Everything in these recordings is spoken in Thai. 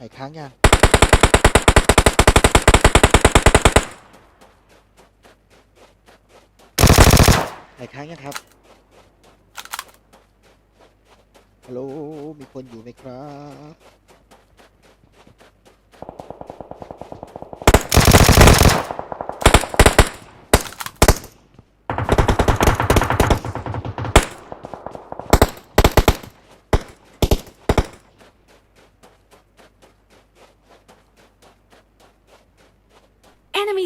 หายค้างยังหายค้างยังครับ ฮัลโหล มีคนอยู่ไหมครับ Enemies ahead! ตายไหมเนี่ย สตรีมก็ห่วง สตรีมก็ห่วง เก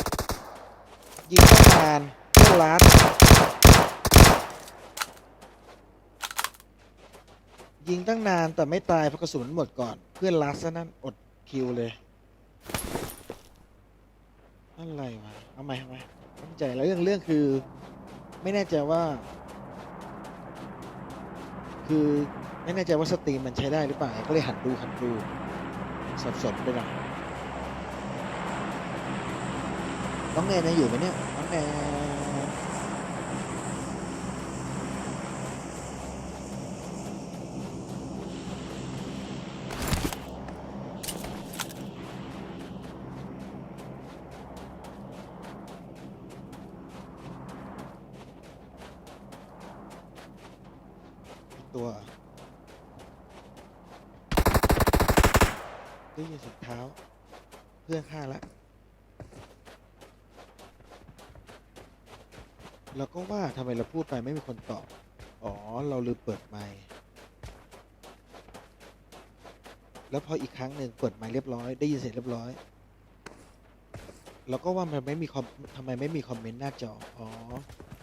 ยิงตั้งนานเพื่อนล้านยิงตั้งนานแต่ไม่ตายเพราะกระสุนมันหมดก่อน เพื่อนลัสซะนั่นอดคิวเลยอะไรวะเอาใหม่เอาใหม่ตั้งใจแล้วเรื่องเรื่องคือ ไม่แน่ใจว่า คือไม่แน่ใจว่าสตรีมมันใช้ได้หรือเปล่าก็เลยหันดูหันดูสับสนไปหน่อย น้องแนนยังอยู่ไหมเนี่ย น้องแนน อีกตัวเหรอได้ยินเสียงเท้า เพื่อนฆ่าแล้วเราก็ว่าทำไมเราพูดไปไม่มีคนตอบ อ๋อ เราลืมเปิดไมค์แล้วพออีกครั้งหนึ่งเปิดไมค์เรียบร้อย ได้ยินเสียงเรียบร้อยเราก็ว่ามันไม่มีคอมทำไมไม่มีคอมเมนต์หน้าจอ อ๋อ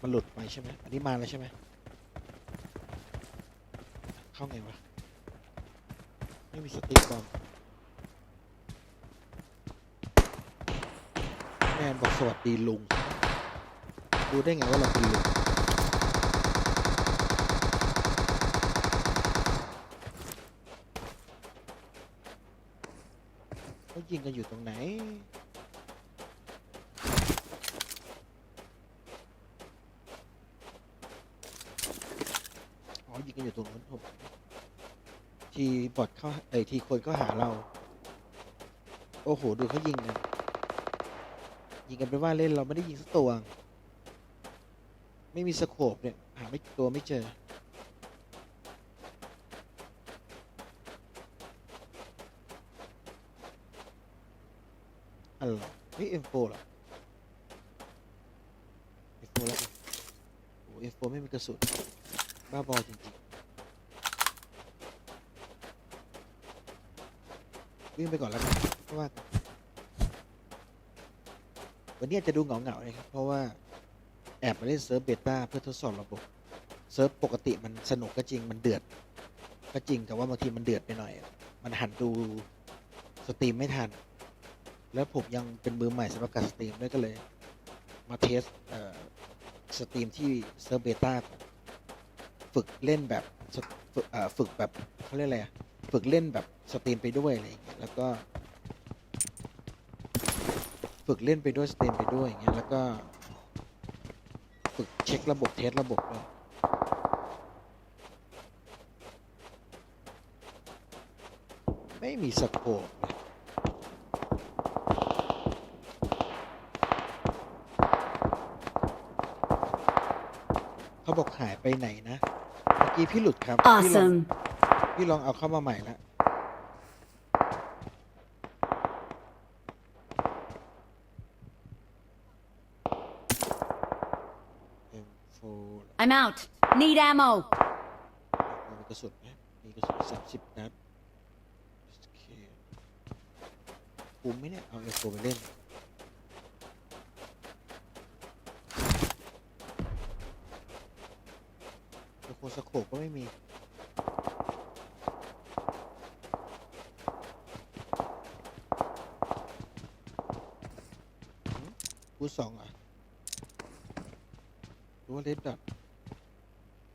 มันหลุดไปใช่ไหมอันนี้มาแล้วใช่ไหม เข้าไงวะ ไม่มีสติ๊กบอมแมนบอกสวัสดีลุง ดูได้ไงว่าเราเป็นลุง เขา ยิงกันอยู่ตรงไหน อ๋อ ยิงกันอยู่ตรงนู้นผมทีบอทเข้าไอยทีคนก็หาเรา โอ้โห ดูเขายิงกัน ยิงกันเป็นว่าเล่นเราไม่ได้ยิงสักตัว ไม่มีสโคปเนี่ย หาไม่ตัวไม่เจอ อเฮ้ยเอ็มโฟเหรอเอ็มโฟแล้วโอ้เอ็มโฟไม่มีกระสุนบ้าบอจริงๆวิ่งไปก่อนแล้วกันเพราะว่าวันนี้อาจจะดูเหงาๆนะครับเพราะว่าแอบมาเล่นเซิร์ฟเบต้าเพื่อทดสอบระบบเซิร์ฟปกติมันสนุกก็จริงมันเดือด ก็จริงแต่ว่าบางทีมันเดือดไปหน่อย มันหันดูสตรีมไม่ทัน แล้วผมยังเป็นมือใหม่สำหรับการสตรีมด้วยก็เลย มาเทสเสตรีมที่เซิร์ฟเบต้าฝึกเล่นแบบฝึกแบบเขาเรียกอะไรอะฝึกเล่นแบบสตรีมไปด้วยอะไรอย่างเงี้ยแล้วก็ ฝึกเล่นไปด้วยสตรีมไปด้วยอย่างเงี้ยแล้วก็ฝึกเช็คระบบเทสระบบด้วยไม่มีสโคปเลย เขาบอกหายไปไหนนะ เมื่อกี้พี่หลุดครับพี่ลอง Awesome! พี่ลองเอาเข้ามาใหม่ละเอ็มโฟ I'm out! Need ammo! มีกระสุนไหมมีกระสุนสามสิบนัดโอเคคุ้มไหมเนี่ย เอาเอ็มโฟไปเล่น โคสโคก็ไม่มีคูสองอะรู้ว่าเลดดัด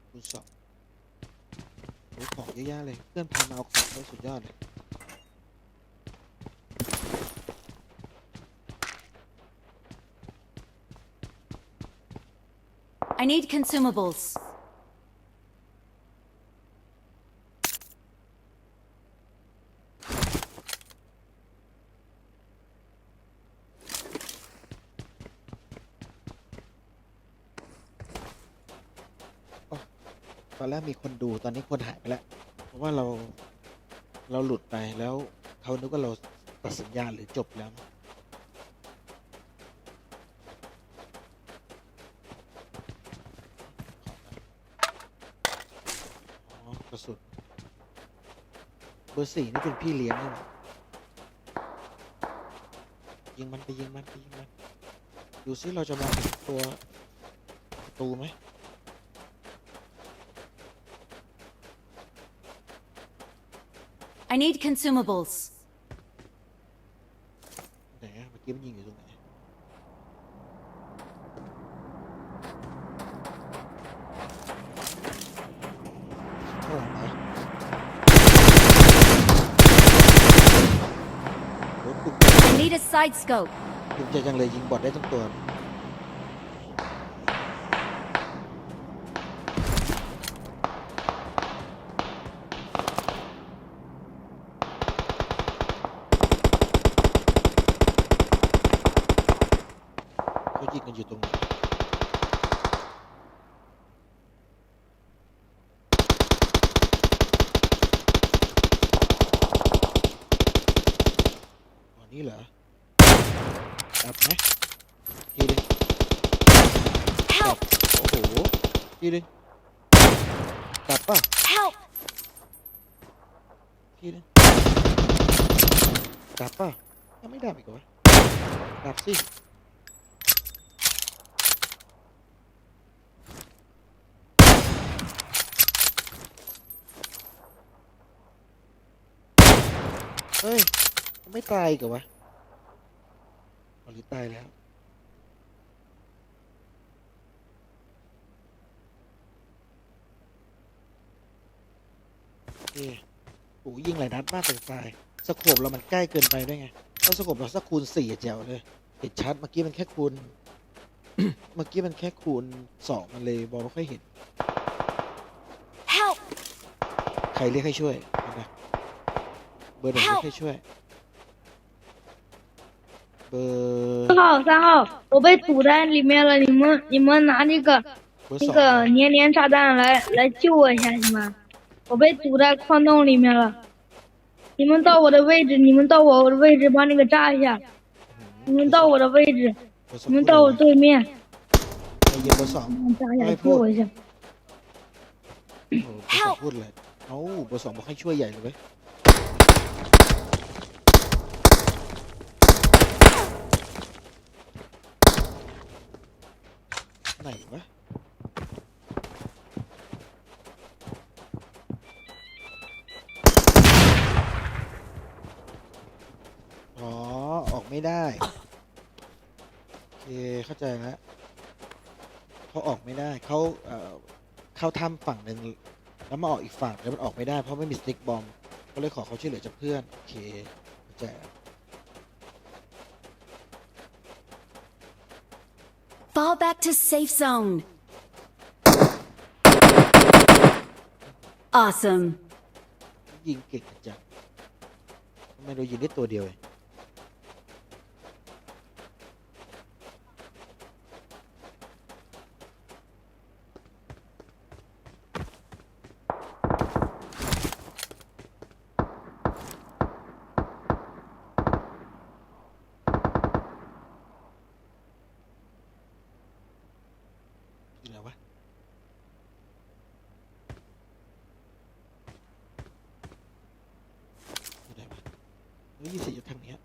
คูสองรู้ของเยอะแเลย เพื่อนพามาเอาของได้สุดยอดเลย I need consumables. แรกมีคนดูตอนนี้คนหายไปแล้ว เพราะว่าเราเราหลุดไปแล้วเขานึกว่าเราตัดสัญญาณหรือจบแล้วอ๋อกระสุนเบอร์สี่นี่เป็นพี่เลี้ยงนี่หว่ายิงมันไปยิงมันไปยิงมัน ดูซิเราจะมองเห็นตัวประตูไหม I need consumables. ไหนอะเมื่อกี้มันยิงอยู่ตรงไหน ข้างหลังเหรอโอ้คุณ I need a side scope. คุณใจจังเลยยิงบอดได้ทั้งตัว เขายิงกันอยู่ตรงไหนอ๋อนี่เหรอแอบไหมทีนึง Help! โอ้โหทีนึงกลับป่ะ Help! ทีนึงกลับป่ะยังไม่ดับอีกเหรอวะกลับ สิเฮ้ย ไม่ตายกเหรอวะหรือตายแล้วโอเคโอ้ยิงหลายนัดมากเลยตายสโคบเรามันใกล้เกินไปด้วยไงถ้าสโคบเราสักคูณสี่อะแจ๋วเลย เห็นชัด เมื่อกี้มันแค่คูณ เมื่อกี้มันแค่คูณสองมันเลยบอลไม่ค่อยเห็น Help! ใครเรียกให้ช่วยเห็นปะเบอร์หนึ่งเรียกให้ช่วย เบอร์ 三号，三号，我被堵在里面了，你们你们拿那个 เบอร์ 那 สอง 个粘连炸弹来来救我一下行吗？我被堵在矿洞里面了，你们到我的位置，你们到我的位置把那个炸一下， 你们到我的位置， เบอร์สอง 你们 พูด 到我 อะไร 对面， ใจเย็นเบอร์สอง 炸一下救我一下。 โอ้โหเบอร์สองพูดเลยเอ้าเบอร์สองบอกให้ช่วยใหญ่เลยเว้ยไหนวะ อ๋อ ออกไม่ได้ โอ เคเข้าใจแล้วเขาออกไม่ได้เขาเอ่อเข้าถ้ำฝั่งหนึ่งแล้วมาออกอีกฝั่งแล้วมันออกไม่ได้เพราะไม่มีสติ๊กบอมก็เลยขอเขาช่วยเหลือจากเพื่อนโอเคเข้าใจแล้ว Fall back to safe zone. Awesome. ยิงเก่งจังทำไมเรายิงได้ตัวเดียวเองอยู่ไหนวะ อยู่ไหนวะเฮ้ยเสียงอยู่ทางเนี้ย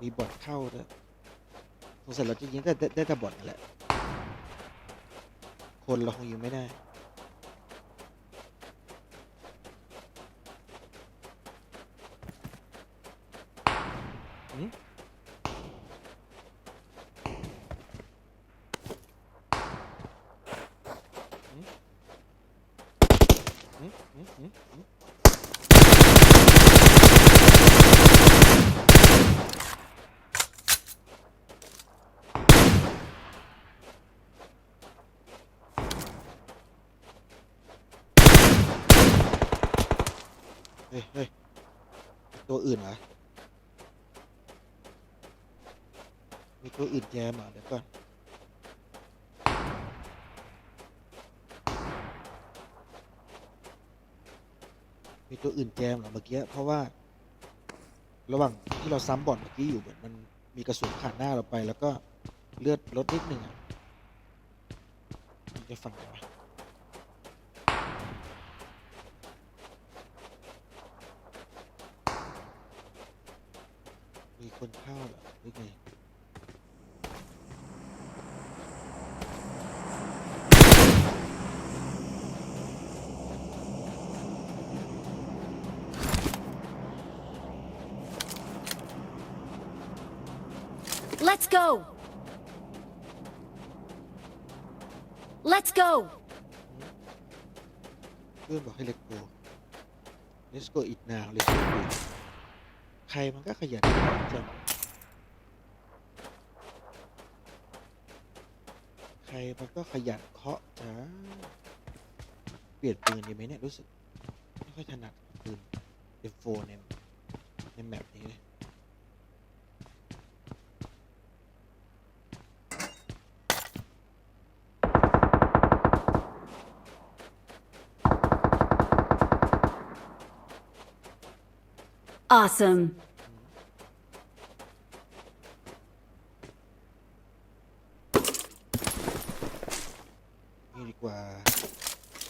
มีบอทเข้าด้วยสงสัยเราจะยิงได้ได้ได้แต่บอทนั่นแหละ คนเราคงยิงไม่ได้ หืมหืมหืมหืมหืมหืมเฮ้ยเฮ้ย ตัวอื่นเหรอมีตัวอื่นแจมอะเดี๋ยวก่อนมีตัวอื่นแจมเหรอเมื่อกี้เพราะว่า ระหว่างที่เราซ้ำบอลเมื่อกี้อยู่เหมือนมันมีกระสุนผ่านหน้าเราไป แล้วก็เลือดลดนิดนึงอะมันจะฝั่งไหนวะมีคนเข้าเหรอหรือไง Let's go. Let's go. เพื่อนบอกให้ let go let's go it now let's go it ใครมันก็ขยันจังใครมันก็ขยันเคาะจ้าเปลี่ยนปืนดีไหมเนี่ย รู้สึก ไม่ค่อยถนัดปืน M4 ในในแมปนี้เลย Awesome. นี่ดีกว่า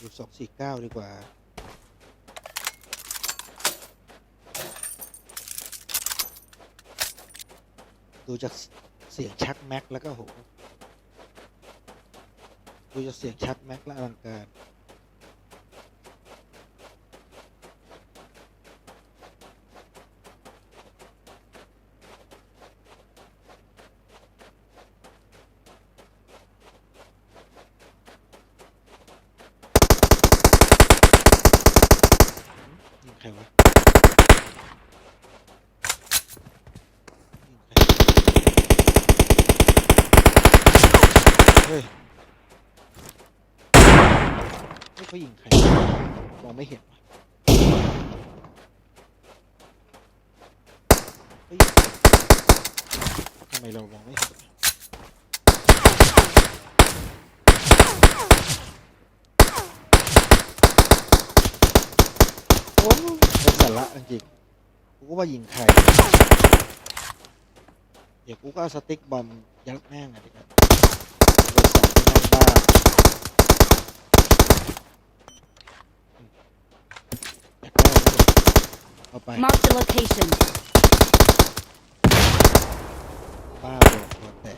ดูสองสี่เก้าดีกว่าดูจากเสียงชักแม็กแล้วก็โหดูจากเสียงชักแม็กและอลังการ ยิงใครวะยิงใครเฮ้ยไม่เขายิงใครมองไม่เห็นวะเขายิงทำ ไมเรามองไม่เห็นวะโอ้เป็นสาระจริงๆกูก็ว่ายิงใครเดี๋ยวกูก็เอาสติ๊กบอมยัดแม่งอะดิครับบริษัทที่แม่งบ้าอืมอยากได้ไหมเอาไป Mark the location. ป้าบอตัวแต่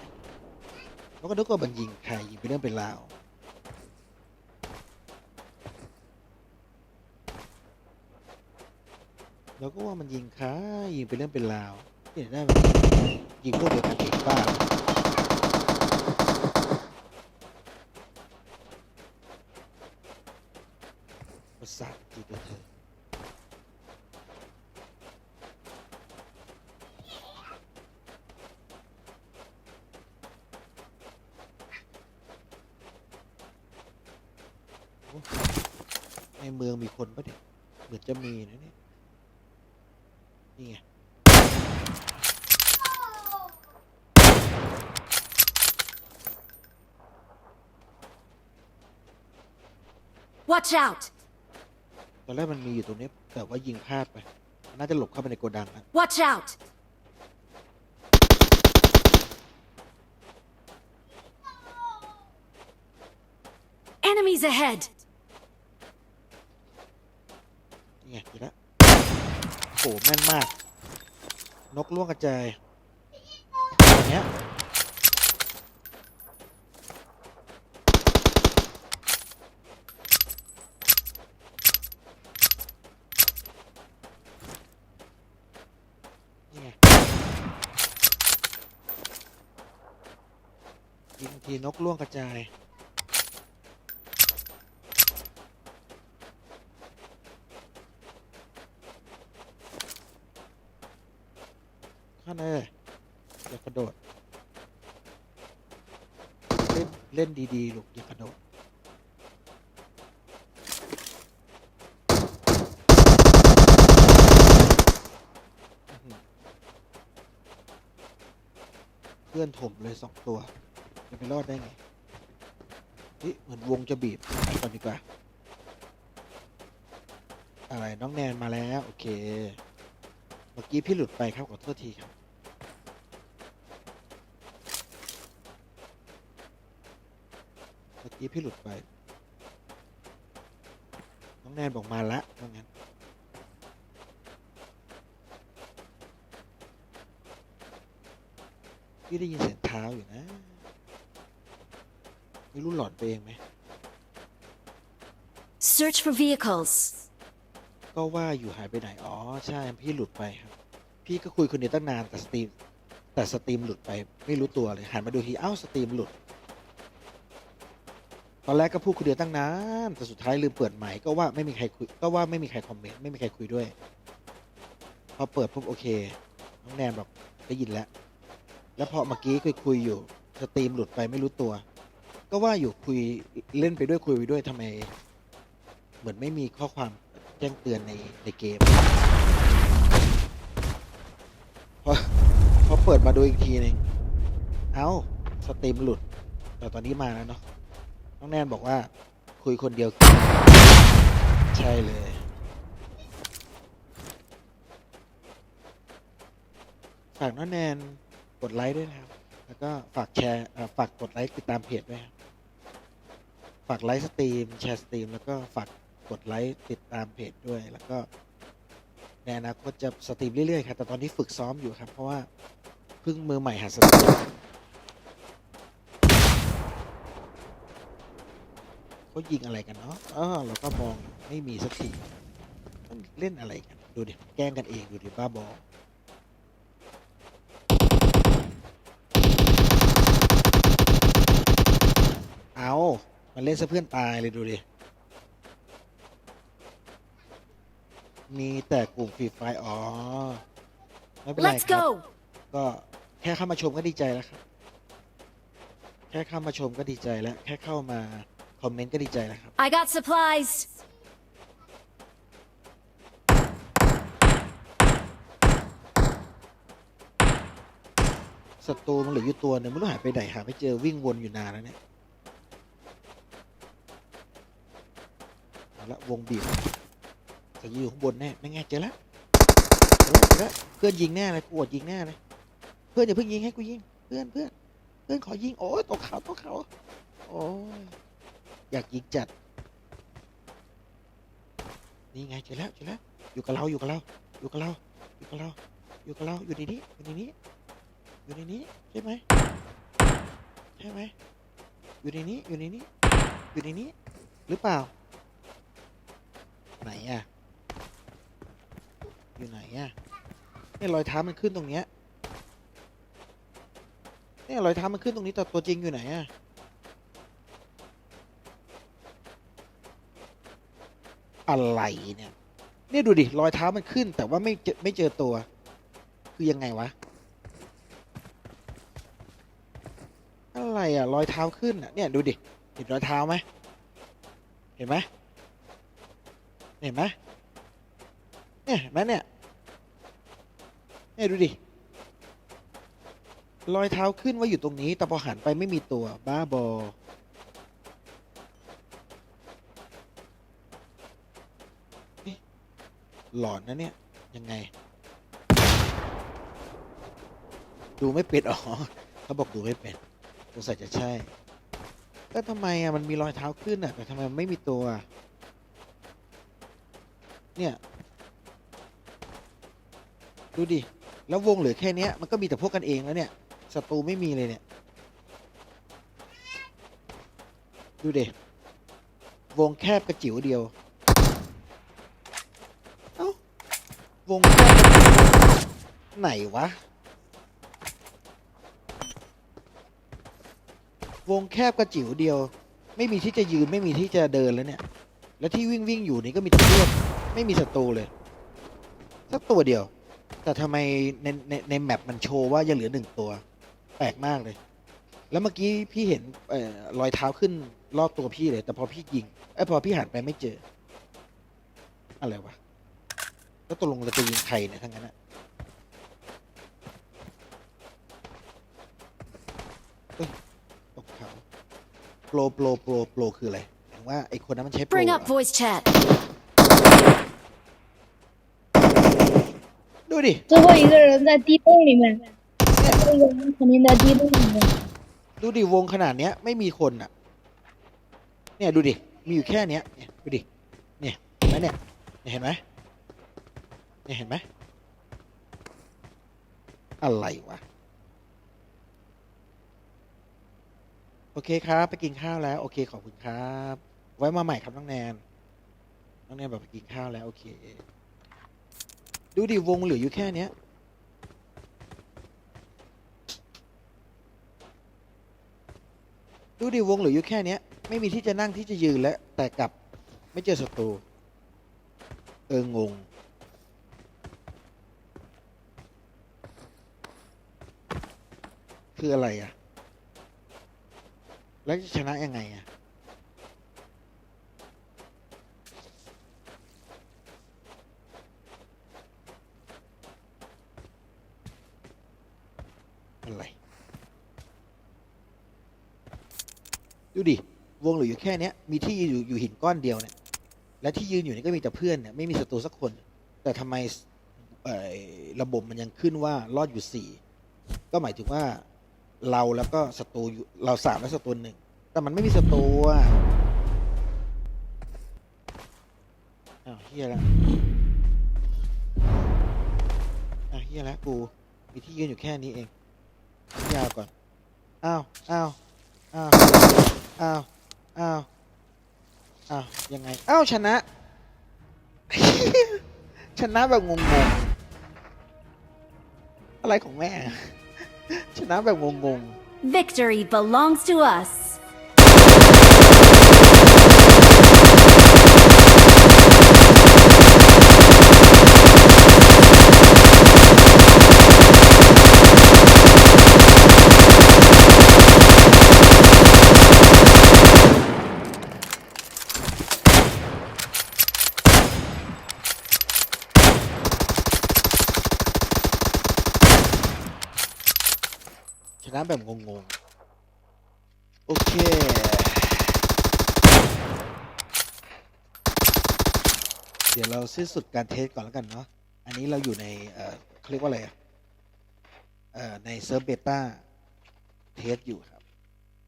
แล้วก็นึกว่ามันยิงใครยิงไปเรื่องเป็นราวเราก็ว่ามันยิงใคายิงไปเรื่องเป็นราวที่ไหนได้มันยิงพวกเดียวกันเองบ้าประสาทจีตัวเธอ โอ้ในเมืองมีคนปะเนี่ยเหมือนจะมีนะเนี่ย นี่ไง Watch out. ตอนแรกมันมีอยู่ตรงนี้แต่ว่ายิงพลาดไปมันน่าจะหลบเข้าไปในโกดังนะ Watch out. Enemies ahead. นี่ไงอยู่แล้วโอ้โหแม่นมาก นกล่วงกระจายอันเนี้ยีนกล่วงกระจาย ข้างในเลยอย่ากระโดด เล่นเล่นดีๆ ลูกอย่ากระโดด เพื่อนถมเลยสองตัว จะไปรอดได้ไงเฮ้ยเหมือนวงจะบีบไปก่อนดีกว่า อะไรน้องแนนมาแล้วโอเคเมื่อกี้พี่หลุดไปครับขอโทษทีครับเมื่อกี้พี่หลุดไป น้องแนนบอกมาละว่างั้นพี่ได้ยินเสียงเท้าอยู่นะ ไม่รู้หลอนไปเองไหม Search for vehicles. ก็ว่าอยู่หายไปไหน อ๋อ ใช่ พี่หลุดไปครับ พี่ก็คุยคนเดียวตั้งนานแต่สตรีม แต่สตรีมหลุดไป ไม่รู้ตัวเลย หันมาดูที เอ้า สตรีมหลุด ตอนแรกก็พูดคนเดียวตั้งนาน แต่สุดท้ายลืมเปิดใหม่ก็ว่าไม่มีใครคุย ก็ว่าไม่มีใครคอมเมนต์ ไม่มีใครคุยด้วย พอเปิดปุ๊บโอเค น้องแนนบอกได้ยินแล้ว แล้วพอเมื่อกี้คุยคุยอยู่ สตรีมหลุดไปไม่รู้ตัว ก็ว่าอยู่คุยเล่นไปด้วยคุยไปด้วยทำไม เหมือนไม่มีข้อความแจ้งเตือนในในเกมพอพอเปิดมาดูอีกทีหนึ่งเอ้าสตรีมหลุด แต่ตอนนี้มาแล้วเนาะน้องแนนบอกว่า คุยคนเดียว ใช่เลยฝากน้องแนนกดไลค์ด้วยนะครับ แล้วก็ฝากแชร์ฝากกดไลค์ติดตามเพจด้วยครับ ฝากไลค์สตรีมแชร์สตรีมแล้วก็ฝากกดไลค์ติดตามเพจด้วย แล้วก็ในอนาคตจะสตรีมเรื่อยๆครับแต่ตอนนี้ฝึกซ้อมอยู่ครับ เพราะว่าเพิ่งมือใหม่หัดสตรีมเขายิงอะไรกันเนาะอ๋อเราก็มองไม่มีสักทีมเล่นอะไรกัน ดูดิ แกล้งกันเอง ดูดิ บ้าบอเอา มันเล่นซะเพื่อนตายเลยดูดิ มีแต่กลุ่มฟรีไฟอ๋อ ไม่เป็นไร Let's ครับ go. ก็แค่เข้ามาชมก็ดีใจแล้วครับ แค่เข้ามาชมก็ดีใจแล้ว แค่เข้ามาคอมเมนต์ก็ดีใจแล้วครับ I got supplies. ศัตรูมันเหลืออยู่ตัวหนึงไม่รู้หายไปไหนหาไม่เจอวิ่งวนอยู่นานแล้วเนี่ย เอาละวงบีบจะอยู่ข้างบนแน่ไม่งเจอแล้วเจอแล้วเจอแล้วเพื่อนยิงแน่เลยกูอดยิงแน่เลยเพื่อนอย่าเพิ่งยิงให้กูยิงเพื่อนเพื่อนเพื่อนขอยิงโอ้ยตกเขาตกเขาโอ้ยอยากยิงจัดนี่ไงเจอแล้วเจอแล้วอยู่กับเราอยู่กับเรา อยู่กับเรา อยู่กับเรา อยู่กับเราอยู่ในนี้อยู่ในนี้อยู่ในนี้ใช่ไหมใช่ไหมอยู่ในนี้อยู่ในนี้อยู่ในนี้หรือเปล่า ไหนอะ อยู่ไหนอะเนี่ยรอยเท้ามันขึ้นตรงเนี้ยเนี่ยรอยเท้ามันขึ้นตรงนี้แต่ตัวจริงอยู่ไหนอะอะไรเนี่ย เนี่ยดูดิรอยเท้ามันขึ้น แต่ว่าไม่เจอไม่เจอตัว คือยังไงวะ อะไรอะรอยเท้าขึ้นอะเนี่ยดูดิเห็นรอยเท้าไหมเห็นไหม เห็นไหมเนี่ยเห็นไหมเนี่ยเนี่ยดูดิรอยเท้าขึ้นว่าอยู่ตรงนี้ แต่พอหันไปไม่มีตัวบ้าบอหลอนนะเนี่ย ยังไง ดูไม่เป็นอ๋อเขาบอกดูไม่เป็นสงสัยจะใช่แต่ทำไมอะมันมีรอยเท้าขึ้นอะแต่ทำไมมันไม่มีตัวอะ เนี่ย ดูดิ แล้ววงเหลือแค่เนี้ย มันก็มีแต่พวกกันเองแล้วเนี่ยศัตรูไม่มีเลยเนี่ย ดูดิวงแคบกระจิ๋วเดียว เอ้าวงแคบไหนวะ วงแคบกระจิ๋วเดียว ไม่มีที่จะยืนไม่มีที่จะเดินแล้วเนี่ย แล้วที่วิ่งวิ่งอยู่นี่ก็มีแต่เลือด ไม่มีศัตรูเลย สักตัวเดียว แต่ทำไมในในในแมปมันโชว์ว่ายังเหลือหนึ่งตัว แปลกมากเลย แล้วเมื่อกี้พี่เห็นเอ่อรอยเท้าขึ้นรอบตัวพี่เลย แต่พอพี่ยิงไอ้ยพอพี่หันไปไม่เจอ อะไรวะ แล้วตกลงเราจะยิงใครเนี่ยทั้งนั้นอะเอ้ยตกเขาโปรโปรโปรโปรคืออะไรหมายถึงว่าไอ้คนนั้นมันใช้โปร Bring เหร up อ voice chat. ดูดิ 最后一个人在地洞里面，最后一个人肯定在地洞里面。 ดูดิวงขนาดเนี้ย ไม่มีคนอ่ะ เนี่ยดูดิ มีอยู่แค่เนี้ยเนี่ยดูดิ เนี่ยเห็นไหมเนี่ยเนี่ยเห็นไหมเนี่ยเห็นไหมอะไรวะ โอเคครับ ไปกินข้าวแล้ว โอเคขอบคุณครับ ไว้มาใหม่ครับน้องแนน น้องแนนบอกไปกินข้าวแล้ว โอเค ดูดิวงเหลืออยู่แค่เนี้ย ดูดิวงเหลืออยู่แค่เนี้ย ไม่มีที่จะนั่งที่จะยืนแล้ว แต่กลับไม่เจอศัตรู เอองง คืออะไรอะ แล้วจะชนะยังไงอะ อะไร ดูดิ วงเหลืออยู่แค่เนี้ย มีที่อยู่อยู่หินก้อนเดียวเนี่ย และที่ยืนอยู่นี่ก็มีแต่เพื่อนเนี่ย ไม่มีศัตรูสักคน แต่ทำไมเอ่อระบบมันยังขึ้นว่ารอดอยู่สี่ ก็หมายถึงว่าเราแล้วก็ศัตรูอยู่เราสามและศัตรูหนึ่ง แต่มันไม่มีศัตรูอะ อ้าวเฮียแล้วอ้าวเฮียแล้วกู มีที่ยืนอยู่แค่นี้เองยาวก่อน อ้าว อ้าว อ้าว อ้าวอ้าวอ้าวยังไงอ้าวชนะ ชนะแบบงงๆ อะไรของแม่ ชนะแบบงง Victory belongs to us. ๆ ชนะแบบงงๆ โอเค เดี๋ยวเราสิ้นสุดการเทสก่อนแล้วกันเนาะ อันนี้เราอยู่ในเอ่อเขาเรียกว่าอะไรอะเอ่อ ในเซิร์ฟเบต้าเทสอยู่ครับ